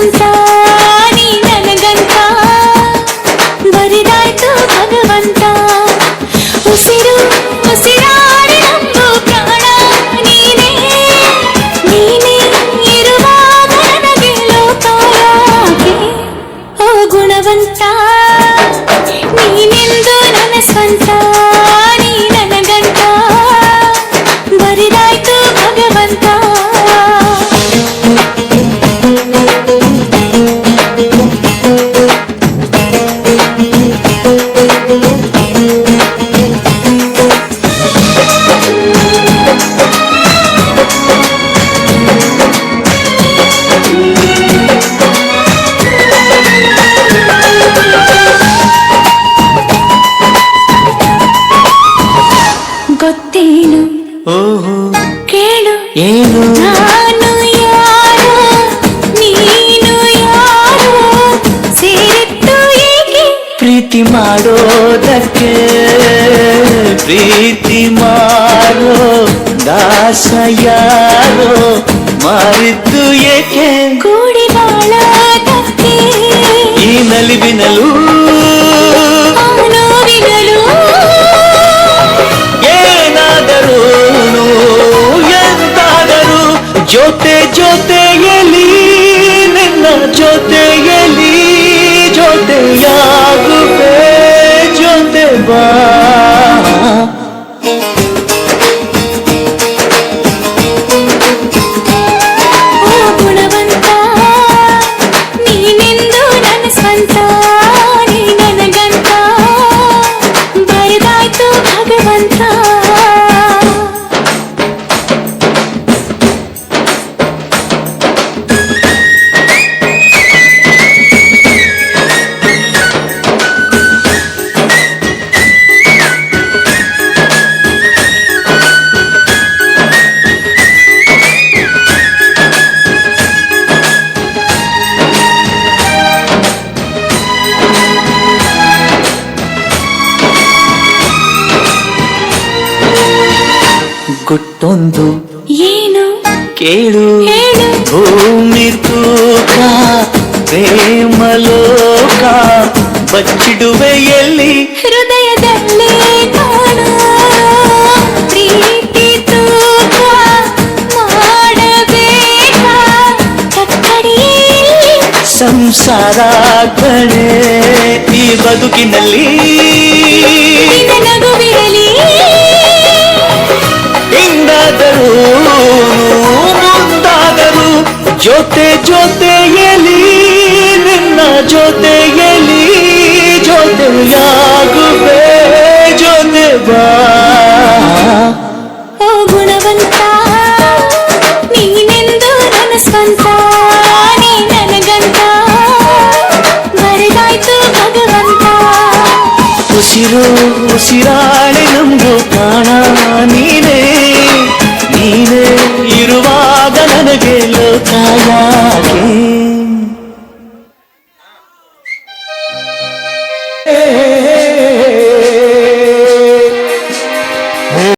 감사 ಪ್ರೀತಿ ಮಾಡೋದಕ್ಕೆ ಪ್ರೀತಿ ಮಾಡೋ ದಾಸ ಯಾರೋ ಮಾರಿದ್ದು ಏಕೆ ಕೂಡಿ ಬಾಳೋದಕ್ಕೆ ಈ ನಲಿವಿನಲು ಗುಟ್ಟೊಂದು ಏನು? ಕೇಳು. ಭೂಮಿ ತೂಕ ಪ್ರೇಮ ಲೋಕ ಬಚ್ಚಿಡುವೆ ಎಲ್ಲಿ ಹೃದಯದಲ್ಲೇ ಕಾಣು ಪ್ರೀತಿ ತೂಕ ಮಾಡಬೇಕ. ಕಕ್ಕಡಿಯಲ್ಲಿ ಸಂಸಾರ ಕಣೆ ಈ ಬದುಕಿನಲ್ಲಿ. ಜೊತೆ ಜೊತೆಯಲ್ಲಿ ನಿನ್ನ ಜೊತೆಯಲಿ yeah